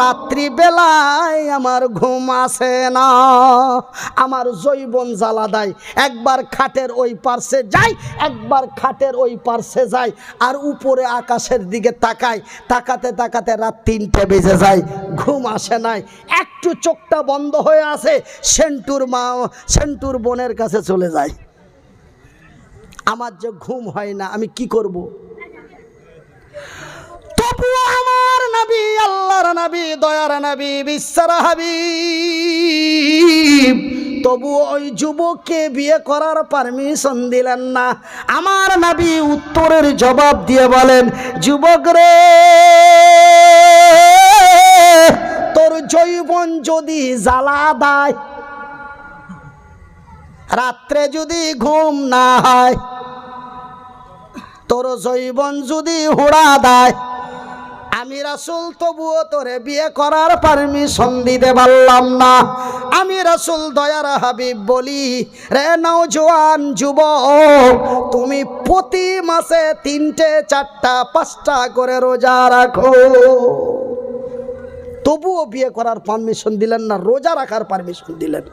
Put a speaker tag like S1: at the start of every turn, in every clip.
S1: রাত্রি বেলায় আমার ঘুম আসে না। আমার জৈবন জ্বালা দেয়। একবার খাটের ওই পার্শ্বে যাই, একবার খাটের ওই পার্শ্বে যাই, আর উপরে আকাশের দিকে তাকাই, তাকাতে তাকাতে রাত তিনটে বেজে যায়, ঘুম আসে নাই। একটু চোখটা বন্ধ হয়ে আসে, সেন্টুর মা, সেন্টুর বোনের কাছে চলে যায় আমার যে ঘুম হয় না, আমি কি করব? তবুও আমার নবী, আল্লাহর নবী, দয়ার নবী, বিশ্বর হাবিব। তবু ওই যুবককে বিয়ে করার পারমিশন দিলেন না। আমার নবী উত্তরের জবাব দিয়ে বলেন, যুবক রে, তোর জৈবন যদি জ্বালা দেয়, রাত্রে যদি ঘুম না হয়, তোর জৈবন যদি হুড়া দেয় আমি রাসুল, তবুও তোরে বিয়ে করার পারমিশন দিতে পারলাম না। আমি রাসুল, দয়ার হাবিব বলি, রে নওজোয়ান যুবক, তুমি প্রতি মাসে তিনটে, চারটা, পাঁচটা করে রোজা রাখো। তবুও বিয়ে করার পারমিশন দিলেন না, রোজা রাখার পারমিশন দিলেন।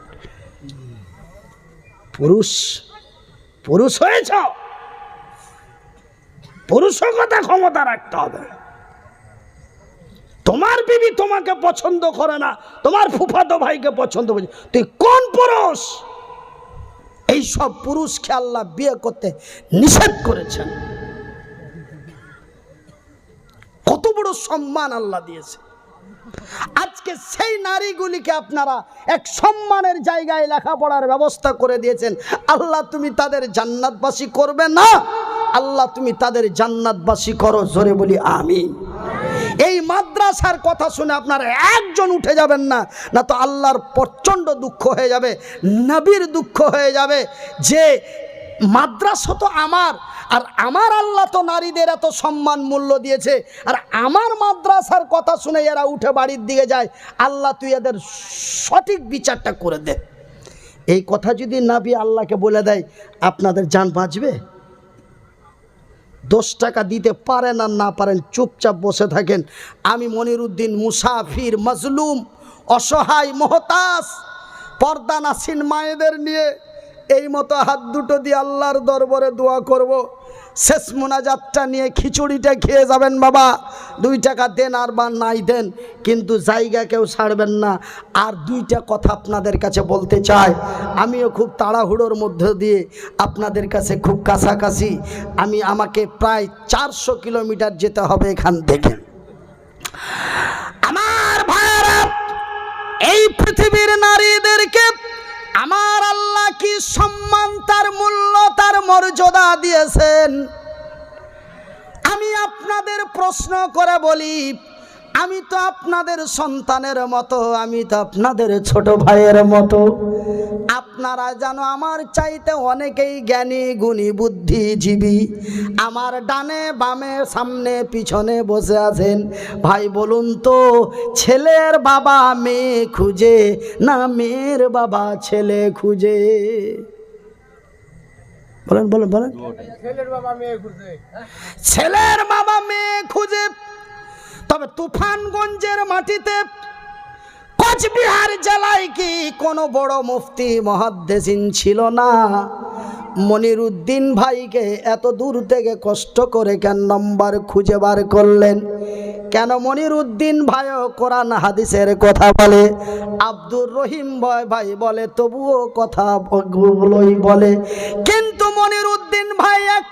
S1: পুরুষ পুরুষ হয়েছ। পুরুষকতা ক্ষমতা রাখতে হবে। তোমার বিবি তোমাকে পছন্দ করে না, তোমার ফুফাতো ভাইকে পছন্দ করে তুই কোন পুরুষ? এই সব পুরুষকে আল্লাহ বিয়ে করতে নিষেধ করেছেন। কত বড় সম্মান আল্লাহ দিয়েছে। আজকে সেই নারীগুলিকে আপনারা এক সম্মানের জায়গায় লেখাপড়ার ব্যবস্থা করে দিয়েছেন। আল্লাহ তুমি তাদের জান্নাতবাসী করবে না। আল্লাহ তুমি তাদের জান্নাতবাসী করো, জোরে বলি, আমিন। এই মাদ্রাসার কথা শুনে আপনারা একজন উঠে যাবেন না না তো আল্লাহর প্রচণ্ড দুঃখ হয়ে যাবে, নবীর দুঃখ হয়ে যাবে যে মাদ্রাসা তো আমার, আর আমার আল্লাহ তো নারীদের এত সম্মান মূল্য দিয়েছে, আর আমার মাদ্রাসার কথা শুনে এরা উঠে বাড়ির দিকে যায়, আল্লাহ তুই এদের সঠিক বিচারটা করে দে। এই কথা যদি নাবি আল্লাহকে বলে দেয়, আপনাদের যান বাঁচবে? দশ টাকা দিতে পারেন আর না পারেন, চুপচাপ বসে থাকেন আমি মনিরুদ্দিন মুসাফির মজলুম, অসহায় মহতাস পর্দা নাসিন মায়েদের নিয়ে এই মতো হাত দুটো দিয়ে আল্লাহর দরবারে দোয়া করব। শেষ মোনাজাতটা নিয়ে খিচুড়িটা খেয়ে যাবেন বাবা। দুই টাকা দেন আর বা নাই দেন, কিন্তু জায়গা কেউ ছাড়বেন না। আর দুইটা কথা আপনাদের কাছে বলতে চাই। আমিও খুব তাড়াহুড়োর মধ্য দিয়ে আপনাদের কাছে খুব কাছাকাছি। আমি আমাকে প্রায় চারশো কিলোমিটার যেতে হবে এখান থেকে। আমার ভাইরা এই পৃথিবীর নারীদেরকে আমার আল্লাহ কি সম্মান মর্যাদা দিয়েছেন। আমি আপনাদের প্রশ্ন করে বলি, আমি তো আপনাদের সন্তানের মতো, আমি তো আপনাদের ছোট ভাইয়ের মতো। আপনারা জানো আমার চাইতে অনেকেই জ্ঞানী, গুণী, বুদ্ধিজীবী, আমার ডানে, বামে, সামনে, পিছনে বসে আছেন। ভাই, বলুন তো, ছেলের বাবা মেয়ে খুঁজে না মেয়ের বাবা ছেলে খুঁজে? বলেন বলেন বলেন। ছেলের বাবা মেয়ে খুঁজে। তবে তুফানগঞ্জের মাটিতে কোচবিহার জেলায় কি কোনো বড় মুফতি মহাদ্দেশিন ছিল না? মনিরুদ্দিন ভাইকে এত দূর থেকে কষ্ট করে কেন নম্বর খুঁজে বার করলেন? কেন মনিরুদ্দিন ভাইও কোরআন হাদিসের কথা বলে? আব্দুর রহিম ভয় ভাই বলে তবুও কথা বলে। কিন্তু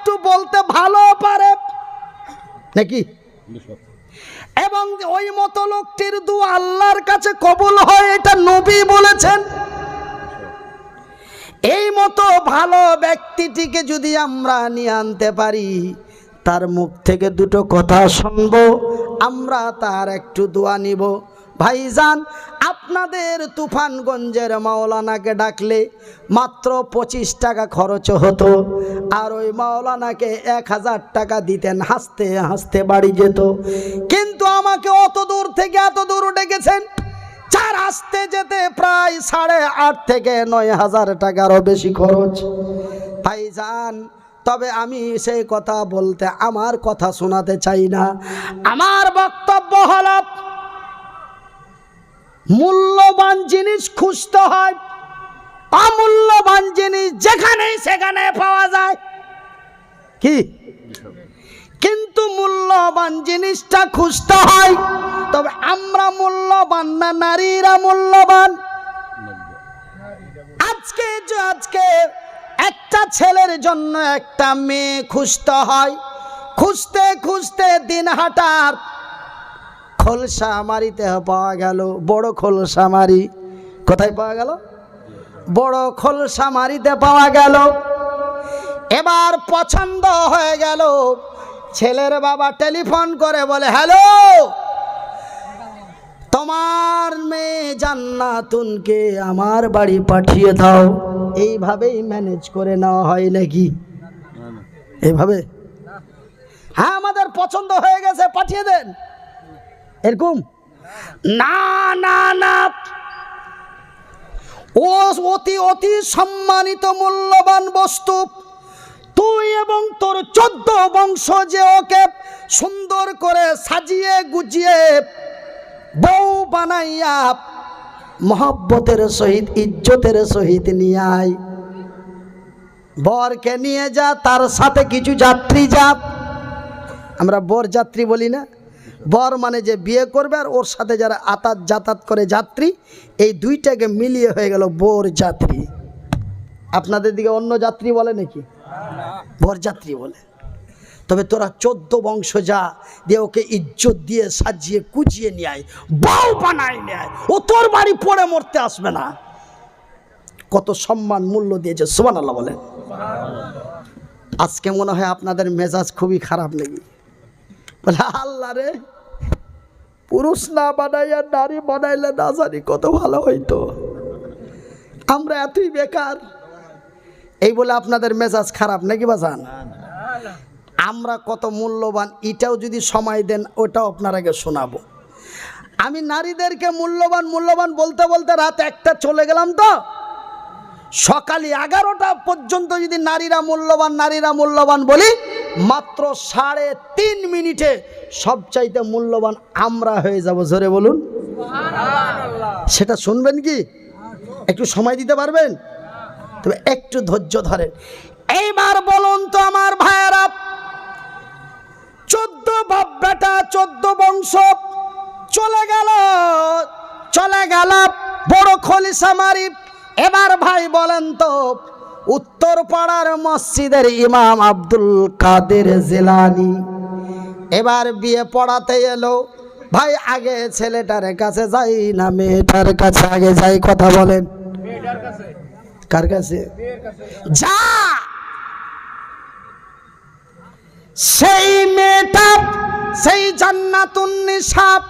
S1: একটু বলতে ভালো পারে। নাকি? এবং ওই মতো লোকটির দু আল্লাহর কাছে কবুল হয় এটা নবী বলেছেন। এই মতো ভালো ব্যক্তিটিকে যদি আমরা নিয়ে আনতে পারি তার মুখ থেকে দুটো কথা শুনব আমরা তার একটু দোয়া নিব। ভাইজান আপনাদের তুফানগঞ্জের মাওলানাকে ডাকলে মাত্র পঁচিশ টাকা খরচ হতো। আর ওই মাওলানাকে এক হাজার টাকা দিতেন, হাসতে হাসতে বাড়ি যেত। কিন্তু আমাকে অত দূর থেকে এত দূর ডেকেছেন চার আসতে যেতে প্রায় সাড়ে আট থেকে নয় হাজার টাকারও বেশি খরচ। ভাইজান, তবে আমি সেই কথা বলতে, আমার কথা শোনাতে চাই না। আমার বক্তব্য হল মূল্যবান জিনিস খুঁজতে হয়। অমূল্যবান জিনিস যেখানে সেখানে পাওয়া যায়। কি? কিন্তু মূল্যবান জিনিসটা খুঁজতে হয়, তবে আমরা মূল্যবান না নারীরা মূল্যবান? আজকে আজকে একটা ছেলের জন্য একটা মেয়ে খুঁজতে হয়। খুঁজতে খুঁজতে দিন হাঁটার খোলসা মারিতে পাওয়া গেল বড় খোলসা মারি। কোথায় পাওয়া গেল? বড় খোলসা মারিতে পাওয়া গেল। এবার পছন্দ হয়ে গেল। ছেলের বাবা টেলিফোন করে বলে হ্যালো তোমার মেয়ে জান্নাতুনকে আমার বাড়ি পাঠিয়ে দাও। এইভাবেই ম্যানেজ করে নেওয়া হয় নাকি? এইভাবে? হ্যাঁ আমাদের পছন্দ হয়ে গেছে পাঠিয়ে দেন। এরকম? না না না। ও অতি অতি সম্মানিত মূল্যবান বস্তু। তুই এবং তোর চোদ্দ বংশ যে ওকে সুন্দর করে সাজিয়ে গুজিয়ে বউ বানাইয়া মহব্বতের সহিত, ইজ্জতের সহিত নিয়ে আয়। বরকে নিয়ে যা, তার সাথে কিছু যাত্রী যা। আমরা বর যাত্রী বলি না। বর মানে যে বিয়ে করবে আর ওর সাথে যারা আতাত যাতায়াত করে যাত্রী, এই দুইটাকে মিলিয়ে হয়ে গেল বোর যাত্রী। আপনাদের দিকে অন্য যাত্রী বলে নাকি? বর যাত্রী বলে। তবে তোরা চোদ্দ বংশ যা, দিয়ে ওকে ইজ্জত দিয়ে সাজিয়ে কুচিয়ে নিয়ে বউ বানায় নেয় ও তোর বাড়ি পড়ে মরতে আসবে না। কত সম্মান মূল্য দিয়েছে সুমান আল্লাহ বলেন। আজকে মনে হয় আপনাদের মেজাজ খুবই খারাপ নাকি? বলে, আল্লাহ রে, পুরুষ না বানাইয়া নারী বানাইলে না জানি কত ভালো হইতো। আমরা এতই বেকার। এই বলে আপনাদের মেজাজ খারাপ নাকি বাজান? আমরা কত মূল্যবান, এটাও যদি সময় দেন, ওটাও আপনার আগে শোনাবো। আমি নারীদেরকে মূল্যবান মূল্যবান বলতে বলতে রাত একটা চলে গেলাম তো। সকালে এগারোটা পর্যন্ত যদি নারীরা মূল্যবান নারীরা মূল্যবান বলি মাত্র সাড়ে তিন মিনিটে সবচাইতে মূল্যবান আমরা হয়ে যাব জোরে বলুন। সেটা শুনবেন কি? একটু সময় দিতে পারবেন? তবে একটু ধৈর্য ধরেন। এইবার বলুন তো আমার ভাইয়েরা চোদ্দ বাপ বেটা চোদ্দ বংশ চলে গেল চলে গেল বড় খলিসা মারি এবার ভাই বলেন তো উত্তর পাড়ার মসজিদের ইমাম আব্দুল কাদের জেলানি। এবার বিয়ে পড়াতে এলো। ভাই আগে ছেলেটার কাছে যাই না মেয়েটার কাছে? আগে যাই কথা বলেন। কার কাছে। যা! সেই মেয়েটা সেই জান্নাতুন নিসাব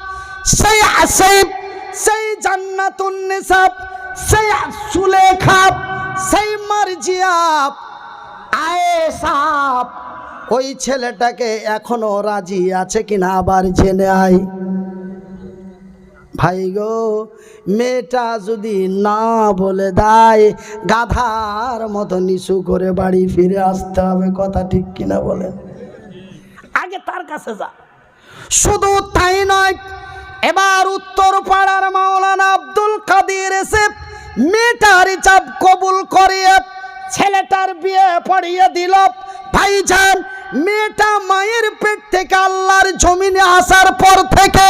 S1: সেই আসিফ সেই জান্নাতুন নিসাব সেই সুলেখাব সেই মারজিয়াব আয়েসাব ওই ছেলেটাকে এখনও রাজি আছে কিনা আবার জেনে আয় ভাই গো, মেয়েটা যদি না বলে দেয়, গাধার মতো নিচু করে বাড়ি ফিরে আসতে হবে, কথা ঠিক কিনা বলেন। আগে তার কাছে যা। শুধু তাই নয়, এবার উত্তর পাড়ার মাওলানা আব্দুল কাদির এসে মেয়েটার চাপ কবুল করিয়ে ছেলেটার বিয়ে পড়িয়ে দিল। ভাইজান, মেয়েটা মায়ের পেট থেকে আল্লাহর জমিনে আসার পর থেকে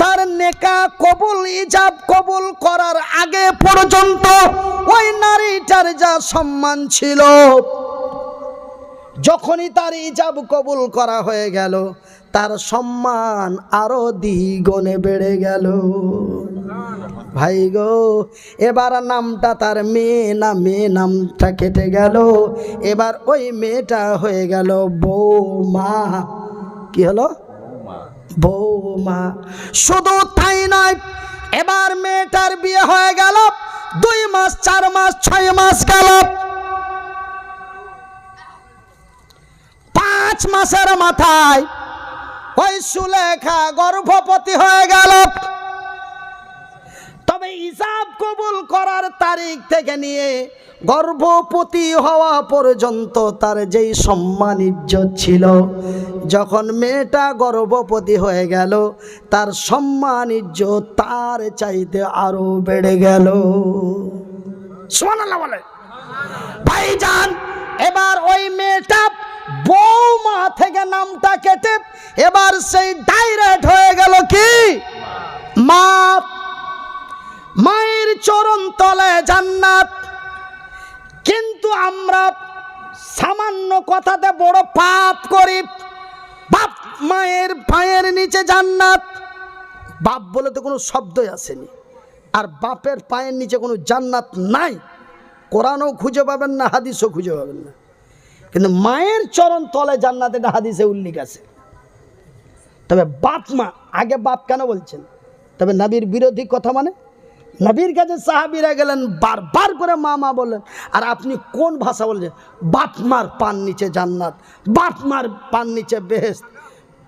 S1: তার নেকা কবুল ইজাব কবুল করার আগে পর্যন্ত ওই নারীটার যা সম্মান ছিল, যখনই তার ইজাব কবুল করা হয়ে গেল, তার সম্মান আরও দ্বিগুণে বেড়ে গেল। ভাই গো, এবার নামটা তার মেয়ে না মেয়ে নামটা কেটে গেল। এবার ওই মেয়েটা হয়ে গেল বৌমা। কি হলো? বৌমা। শুধু তাই নয়, এবার মেয়েটার বিয়ে হয়ে গেল, দুই মাস, চার মাস, ছয় মাস গেল। পাঁচ মাসের মাথায় ওই সুলেখা গর্ভবতী হয়ে গেল। তবে হিসাব কবুল করার তারিখ থেকে নিয়ে গর্ভবতী হওয়া পর্যন্ত তার যেই সম্মান ইজ্জত ছিল, যখন মেয়েটা গর্ভবতী হয়ে গেল, তার সম্মান ইজ্জত তার চাইতে আরও বেড়ে গেল। বলে। ভাইজান, এবার ওই মেয়েটা বৌমা থেকে নামটা কেটে, এবার সেই ডাইরেক্ট হয়ে গেল কি? মা মায়ের চরণ তলে জান্নাত। কিন্তু আমরা সামান্য কথাতে বড় পাপ করি। বাপ মায়ের পায়ের নিচে জান্নাত। বাপ বলে তো কোনো শব্দই আসেনি। আর বাপের পায়ের নিচে কোনো জান্নাত নাই। কোরআনও খুঁজে পাবেন না, হাদিসও খুঁজে পাবেন না। কিন্তু মায়ের চরণ তলে জান্নাত, এটা হাদিসে উল্লেখ আছে। তবে বাপ মা, আগে বাপ কেন বলছেন? তবে নবীর বিরোধী কথা মানে নবীর কাছে সাহাবিরা গেলেন, বারবার করে মা মা বললেন, আর আপনি কোন ভাষা বলছেন? বাপ মার পান নিচে জান্নাত, বাপ মার পান নিচে বেহেস্ত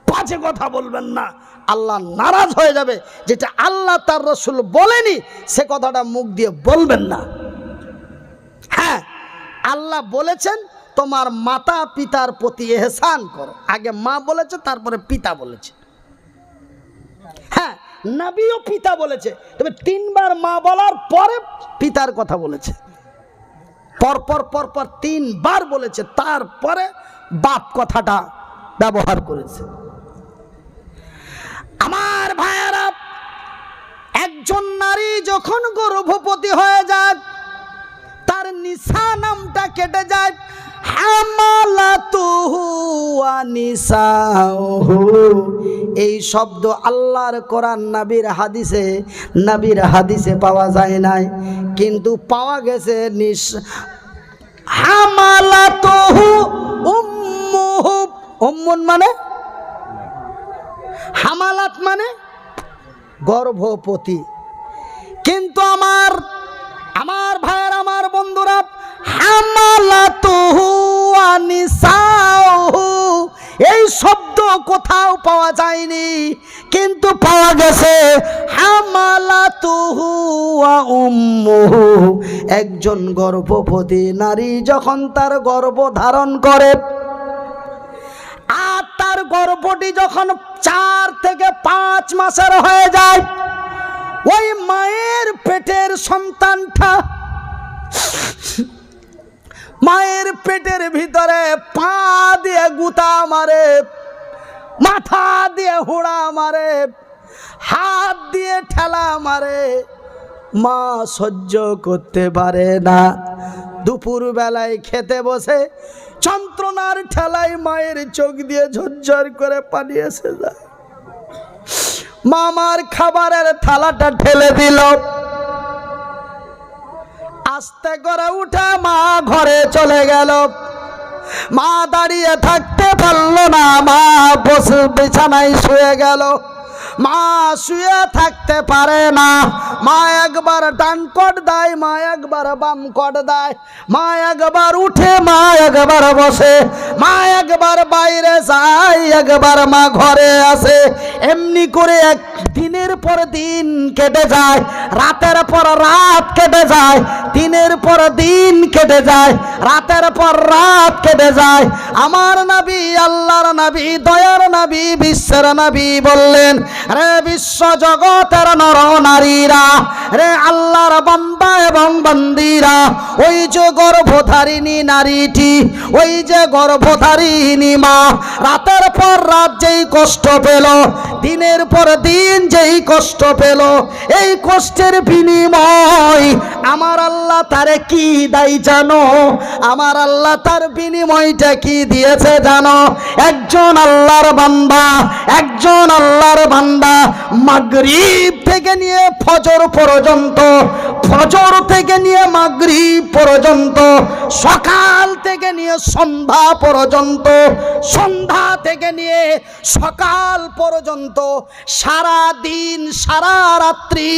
S1: বাজে কথা বলবেন না, আল্লাহ নারাজ হয়ে যাবে, যেটা আল্লাহ তার রসুল বলেনি, সে কথাটা মুখ দিয়ে বলবেন না। হ্যাঁ আল্লাহ বলেছেন, তোমার মাতা পিতার প্রতি এহসান করো। আগে মা বলেছে, তারপরে পিতা বলেছে। নবীও পিতা বলেছে। তবে তিনবার মা বলার পরে পিতার কথা বলেছে। পরপর পরপর তিনবার বলেছে, তারপরে বাপ কথাটা ব্যবহার করেছে। আমার ভাইয়েরা, একজন নারী যখন গর্ভবতী হয়ে যায়, তার নিশা নামটা কেটে যায় এই শব্দ আল্লাহর কোরআন নাবির হাদিসে নাবির হাদিসে পাওয়া যায় নাই। কিন্তু পাওয়া গেছে নিস হামালাতুহু উম্মুহু। উম্মুন মানে? হামালাত মানে? গর্ভবতী কিন্তু আমার আমার হামালাতুহু আনিসাউহু। এই শব্দ কোথাও পাওয়া যায়নি, কিন্তু পাওয়া গেছে ওয়া উম্মুহু। একজন গর্ভবতী নারী যখন তার গর্ভ ধারণ করে, আর তার গর্ভটি যখন চার থেকে পাঁচ মাসের হয়ে যায়, ওই মায়ের পেটের সন্তানটা মায়ের পেটের ভিতরে পা দিয়ে গুতা মারে, মাথা দিয়ে হুড়া মারে, হাত দিয়ে ঠেলা মারে। মা সহ্য করতে পারে না। দুপুর বেলায় খেতে বসে যন্ত্রণার ঠেলায় মায়ের চোখ দিয়ে ঝরঝর করে পানি এসে যায়। মামার খাবারের থালাটা ঠেলে দিল। আস্তে করে উঠে মা ঘরে চলে গেল। মা দাঁড়িয়ে থাকতে পারল না, মা বসে বিছানায় শুয়ে গেল। মা শুয়ে থাকতে পারে না। মা একবার ডান কট দেয়, মা একবার বাম কট দেয়। মা একবার উঠে, মা একবার বসে। মা একবার বাইরে যায়, একবার মা ঘরে আসে। এমনি করে এক দিনের পর দিন কেটে যায়, রাতের পর রাত কেটে যায়, দিনের পর দিন কেটে যায়, রাতের পর রাত কেটে যায়। আমার নাবি, আল্লাহর নাবি, দয়ার নাবি, বিশ্বের নবী বললেন রে বিশ্ব জগতের নর নারীরা রে আল্লাহর বান্দা এবং বন্দিরা, ওই যে গর্ভধারিণী নারীটি, ওই যে গর্ভধারিণী মা, রাতের পর রাত যেই কষ্ট পেল, দিনের পর দিন যেই কষ্ট পেল, এই কষ্টের বিনিময় আমার আল্লাহ তারে কি দেয় জানো? আমার আল্লাহ তার বিনিময়টা কি দিয়েছে জানো? একজন আল্লাহর বান্দা, একজন আল্লাহর বান্দা মাগরিব থেকে নিয়ে ফজর পর্যন্ত ফজর থেকে নিয়ে মাগরি পর্যন্ত, সকাল থেকে নিয়ে সন্ধ্যা পর্যন্ত, সন্ধ্যা থেকে নিয়ে সকাল পর্যন্ত সারা দিন সারা রাত্রি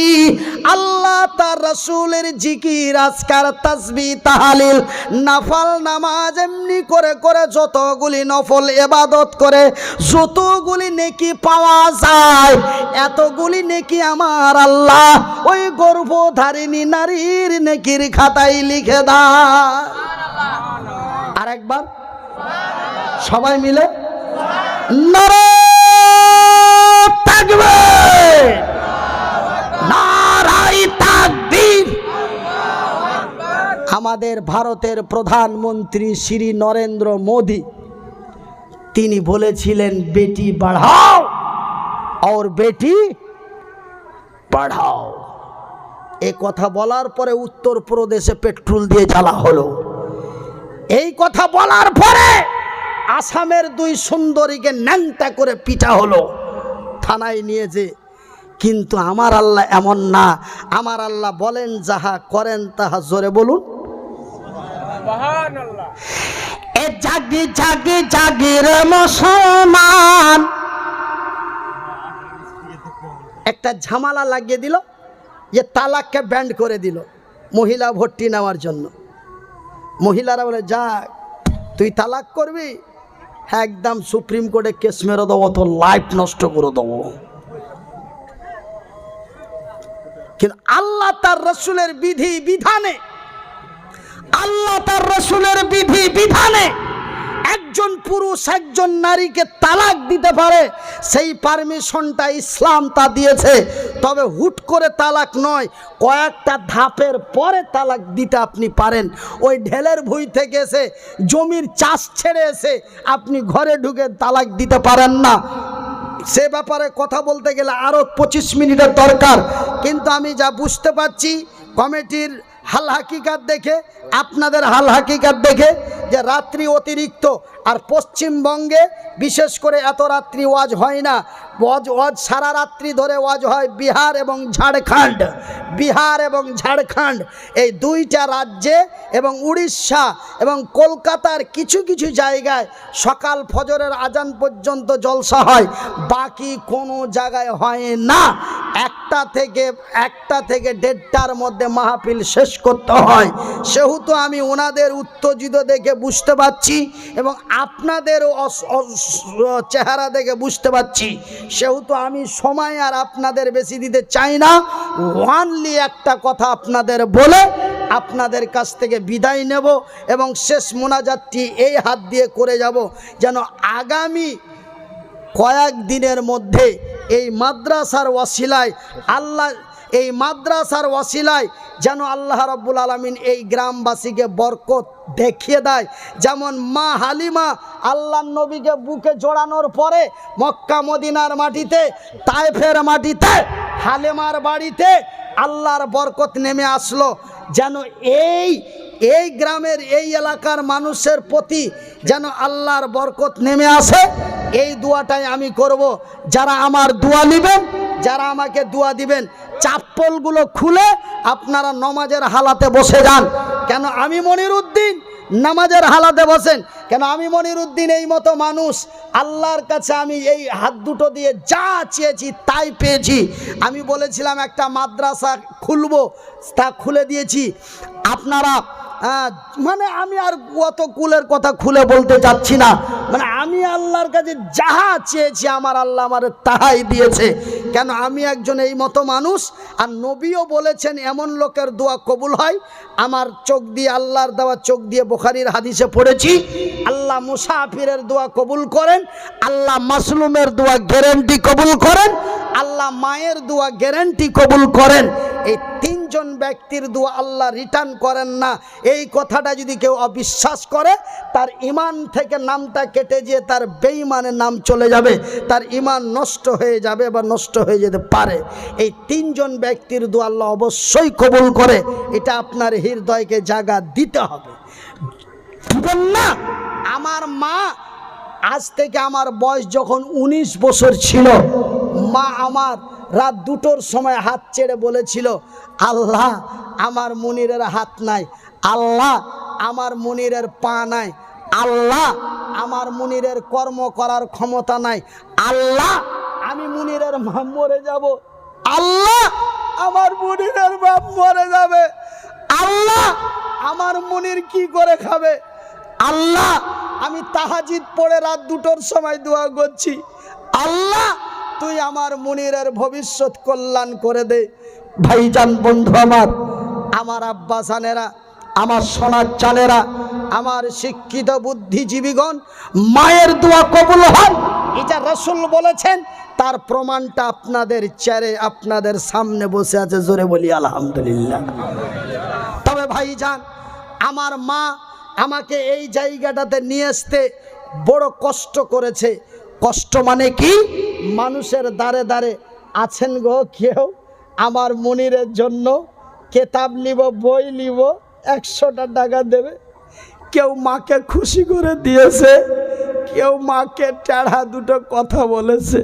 S1: আল্লাহ তার রসুলের জিকির, আজকার তাসবি, তাহালিল, নাফাল, নামাজ এমনি করে করে যতগুলি নফল এবাদত করে, যতগুলি নেকি পাওয়া যায়, এতগুলি নেকি আমার আল্লাহ ওই গর্ভধারিণী নারীর নেকির খাতায় লিখে দেয় আর একবার। সবাই মিলে। থাকবে। নারাই আমাদের ভারতের প্রধানমন্ত্রী শ্রী নরেন্দ্র মোদী, তিনি বলেছিলেন, বেটি, বাড়াও। और বেটি, বাড়াও। এ কথা বলার পরে উত্তরপ্রদেশে পেট্রোল দিয়ে জ্বালা হলো। এই কথা বলার পরে আসামের দুই সুন্দরীকে ন্যাংটা করে পিটা হলো। থানায় নিয়েছে কিন্তু আমার আল্লাহ এমন না। আমার আল্লাহ বলেন যাহা করেন তাহা জোরে বলুন। এ জাগি জাগি জাগি রে মুসলমান। একটা ঝামালা লাগিয়ে দিল। যে তালাককে ব্যান্ড করে দিল, মহিলা ভর্তি নেওয়ার জন্য। মহিলারা বলে, যা, তুই তালাক করবি, একদম সুপ্রিম কোর্টে কেস মেরে দেবো, তোর লাইফ নষ্ট করে দেবো। কিন্তু আল্লাহ তার রসুলের বিধি বিধানে, আল্লাহ তার রসুলের বিধি বিধানে একজন পুরুষ, একজন নারীকে তালাক দিতে পারে, সেই পারমিশনটা ইসলাম তা দিয়েছে। তবে হুট করে তালাক নয়, কয়েকটা ধাপের পরে তালাক দিতে আপনি পারেন। ওই ঢেলের ভুঁই থেকে এসে, জমির চাষ ছেড়ে এসে আপনি ঘরে ঢুকে তালাক দিতে পারেন না। সে ব্যাপারে কথা বলতে গেলে আরও পঁচিশ মিনিটের দরকার। কিন্তু আমি যা বুঝতে পারছি, কমিটির হাল হাকিকাত দেখে আপনাদের হাল হাকিকাত দেখে যে রাত্রি অতিরিক্ত আর পশ্চিমবঙ্গে বিশেষ করে এত রাত্রি ওয়াজ হয় না। ওয়াজ ওয়াজ সারা রাত্রি ধরে ওয়াজ হয় বিহার এবং ঝাড়খণ্ড। বিহার এবং ঝাড়খণ্ড, এই দুইটা রাজ্যে এবং উড়িষ্যা এবং কলকাতার কিছু কিছু জায়গায় সকাল ফজরের আজান পর্যন্ত জলসা হয়। বাকি কোনো জায়গায় হয় না। একটা থেকে একটা থেকে দেড়টার মধ্যে মাহফিল শেষ করতে হয়। সেহেতু আমি ওনাদের উত্তেজিত দেখে বুঝতে পারছি এবং অস- চেহারা দেখে বুঝতে পারছি। সেহেতু আমি সময় আর আপনাদের বেশি দিতে চাই না। ওয়ানলি একটা কথা আপনাদের বলে আপনাদের কাছ থেকে বিদায় নেব এবং শেষ মোনাজাতটি এই হাত দিয়ে করে যাব যেন আগামী কয়েক দিনের মধ্যে এই মাদ্রাসার ওয়াসিলায় আল্লাহ এই মাদ্রাসার ওয়াসিলায় যেন আল্লাহ রব্বুল আলমিন এই গ্রামবাসীকে বরকত দেখিয়ে দেয়। যেমন মা হালিমা আল্লাহ নবীকে বুকে জোড়ানোর পরে মক্কা মদিনার মাটিতে তাইফের মাটিতে, হালেমার বাড়িতে আল্লাহর বরকত নেমে আসলো। যেন এই এই গ্রামের, এই এলাকার মানুষের প্রতি যেন আল্লাহর বরকত নেমে আসে, এই দোয়াটাই আমি করব। যারা আমার দোয়া নেবেন যারা আমাকে দোয়া দিবেন, চাপ্পলগুলো খুলে আপনারা নমাজের হালাতে বসে যান। কেন আমি মনির উদ্দিন নামাজের হালাতে বসেন। কেন আমি মনির উদ্দিন এই মতো মানুষ? আল্লাহর কাছে আমি এই হাত দুটো দিয়ে যা চেয়েছি তাই পেয়েছি। আমি বলেছিলাম, একটা মাদ্রাসা খুলবো, তা খুলে দিয়েছি। আপনারা মানে আমি আর অত কুলের কথা খুলে বলতে চাচ্ছি না। মানে আমি আল্লাহর কাছে যাহা চেয়েছি, আমার আল্লাহ আমার তাহাই দিয়েছে। কেন আমি একজন এই মতো মানুষ? আর নবীও বলেছেন, এমন লোকের দোয়া কবুল হয়। আমার চোখ দিয়ে আল্লাহর দেওয়া চোখ দিয়ে বোখারির হাদিসে পড়েছি, আল্লাহ মুসাফিরের দোয়া কবুল করেন, আল্লাহ মাসলুমের দোয়া গ্যারেন্টি কবুল করেন, আল্লাহ মায়ের দোয়া গ্যারেন্টি কবুল করেন। এই ব্যক্তির দোয়া আল্লাহ রিটার্ন করেন না। এই কথাটা যদি কেউ অবিশ্বাস করে, তার ইমান থেকে নামটা কেটে যেয়ে তার বেঈমানের নাম চলে যাবে। তার ইমান নষ্ট হয়ে যাবে বা নষ্ট হয়ে যেতে পারে। এই তিনজন ব্যক্তির দোয়া আল্লাহ অবশ্যই কবুল করে। এটা আপনার হৃদয়কে জায়গা দিতে হবে। না। আমার মা আজ থেকে আমার বয়স যখন ১৯ বছর ছিল, মা আমার রাত দুটোর সময় হাত ছেড়ে বলেছিল, আল্লাহ, আমার মনিরের হাত নাই। আল্লাহ, আমার মনিরের পা নাই। আল্লাহ, আমার মুনিরের কর্ম করার ক্ষমতা নাই। আল্লাহ, আমি মুনিরের মা মরে যাব। আল্লাহ, আমার মুনিরের বাপ মরে যাবে। আল্লাহ, আমার মুনির কি করে খাবে? আল্লাহ, আমি তাহাজিদ পড়ে রাত দুটোর সময় দোয়া করছি। আল্লাহ তুই আমার মুনিরের ভবিষ্যৎ কল্যাণ করে দে। ভাইজান বন্ধু আমার আমার আব্বাসানেরা আমার সোনার চালেরা আমার শিক্ষিত বুদ্ধিজীবীগণ, মায়ের দোয়া কবুল হন। এটা রসুল বলেছেন, তার প্রমাণটা আপনাদের চেয়ারে, আপনাদের সামনে বসে আছে, জোরে বলি আলহামদুলিল্লাহ। তবে ভাইজান, আমার মা আমাকে এই জায়গাটাতে নিয়ে আসতে বড় কষ্ট করেছে। কষ্ট মানে কি? মানুষের দ্বারে দ্বারে আছেন গো কেউ? আমার মনিরের জন্য কেতাব নিব, বই নিব, একশোটা টাকা দেবে। কেউ মাকে খুশি করে দিয়েছে, কেউ মাকে টেढ़া দুটো কথা বলেছে।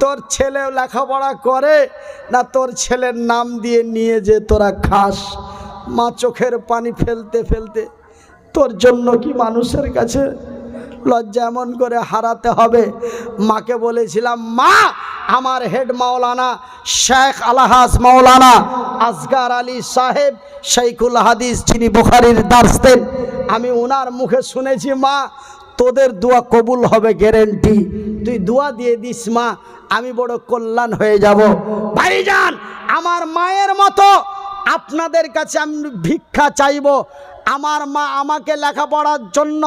S1: তোর ছেলেও লেখাপড়া করে না তোর ছেলের নাম দিয়ে নিয়ে যে তোরা খাস? মা চোখের পানি ফেলতে ফেলতে তোর জন্য কি মানুষের কাছে লজ্জা এমন করে হারাতে হবে। মাকে বলেছিলাম, মা, আমার হেড মাওলানা শেখ আলহাস মাওলানা আসগার আলী সাহেব শাইখুল হাদিস, যিনি বুখারির দেন। আমি ওনার মুখে শুনেছি, মা, তোদের দোয়া কবুল হবে গ্যারেন্টি তুই দোয়া দিয়ে দিস, মা, আমি বড় কল্যাণ হয়ে যাব। ভাইজান, আমার মায়ের মতো আপনাদের কাছে আমি ভিক্ষা চাইব। আমার মা আমাকে লেখাপড়ার জন্য,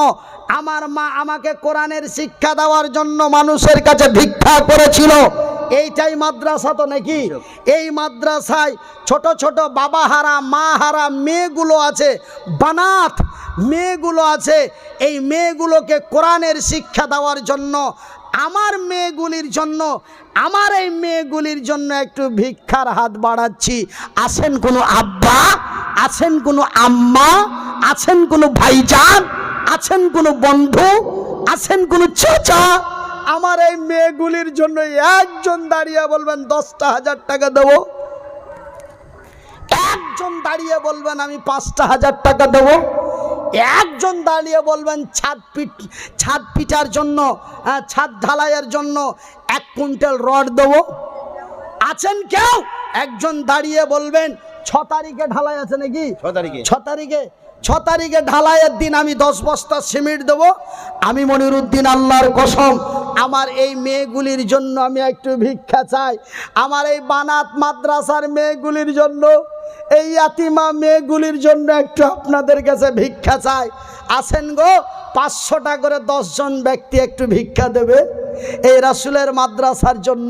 S1: আমার মা আমাকে কোরআনের শিক্ষা দেওয়ার জন্য মানুষের কাছে ভিক্ষা করেছিল। এইটাই মাদ্রাসা তো নাকি? এই মাদ্রাসায় ছোট ছোট মা হারা মেয়েগুলো আছে, বানাত মেয়েগুলো আছে। এই মেয়েগুলোকে কোরআনের শিক্ষা দেওয়ার জন্য আমার মেয়েগুলির জন্য, আমার এই মেয়েগুলির জন্য একটু ভিক্ষার হাত বাড়াচ্ছি। আছেন কোনো আব্বা? আছেন কোনো আম্মা? আছেন কোনো ভাইজান? আছেন কোনো বন্ধু? আছেন কোনো চাচা? আমার এই মেয়েগুলির জন্য একজন দাঁড়িয়ে বলবেন, দশটা হাজার টাকা দেবো। একজন দাঁড়িয়ে বলবেন, আমি পাঁচটা হাজার টাকা দেবো। একজন দাঁড়িয়ে বলবেন ছাদ পিট ছাদ পিটার জন্য হ্যাঁ, ছাদ ঢালাইয়ের জন্য এক কুইন্টাল রড দেব। আছেন কেউ? একজন দাঁড়িয়ে বলবেন ছ তারিখে ঢালাই আছে নাকি?
S2: ছ তারিখে।
S1: ছ তারিখে ছ তারিখে ঢালাইয়ের দিন আমি দশ বস্তা সিমেন্ট দেবো। আমি মনিরুদ্দিন আল্লাহর কসম, আমার এই মেয়েগুলির জন্য আমি একটু ভিক্ষা চাই। আমার এই বানাত মাদ্রাসার মেয়েগুলির জন্য, এই আতিমা মেয়েগুলির জন্য একটু আপনাদের কাছে ভিক্ষা চাই। আসেন গো পাঁচশোটা করে দশজন ব্যক্তি একটু ভিক্ষা দেবে এই রাসুলের মাদ্রাসার জন্য।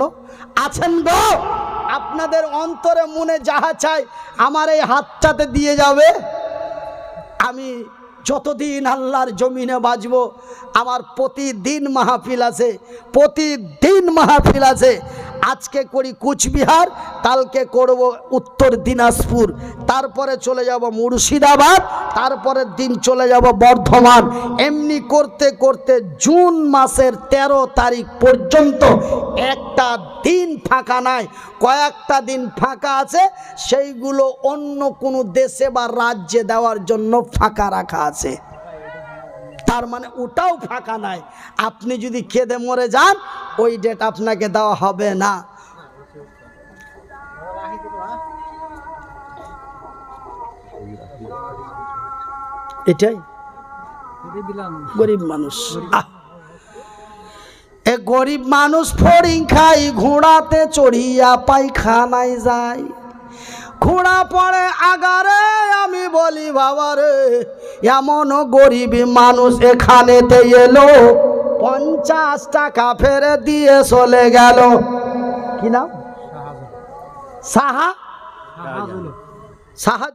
S1: আছেন গো, আপনাদের অন্তরে মনে যাহা চাই, আমার এই হাতটাতে দিয়ে যাবে। আমি যতদিন আল্লাহর জমিনে বাজব আমার প্রতিদিন মাহফিল আছে প্রতিদিন মাহফিল আছে। আজকে করি কুচবিহার, কালকে করব উত্তর দিনাজপুর। তারপরে চলে যাব মুর্শিদাবাদ, তারপরের দিন চলে যাব বর্ধমান। এমনি করতে করতে জুন মাসের ১৩ তারিখ পর্যন্ত একটা দিন ফাঁকা নাই। কয়েকটা দিন ফাঁকা আছে, সেইগুলো অন্য কোনো দেশে বা রাজ্যে দেওয়ার জন্য ফাঁকা রাখা আছে। তার মানে ওটাও ফাঁকা নাই। আপনি যদি খেদে মরে যান, ওই ডেট আপনাকে দেওয়া হবে না। এটাই। গরিব মানুষ। এ গরিব মানুষ ফড়িং খাই ঘোড়াতে চড়িয়া পায়খানায় যায়। ঘোড়া পড়ে আগারে আমি বলি বাবা রে এমন গরিব মানুষ এখানেতে এলো। পঞ্চাশ টাকা ফেরে দিয়ে চলে গেল। কি নাম? সাহা? সাহা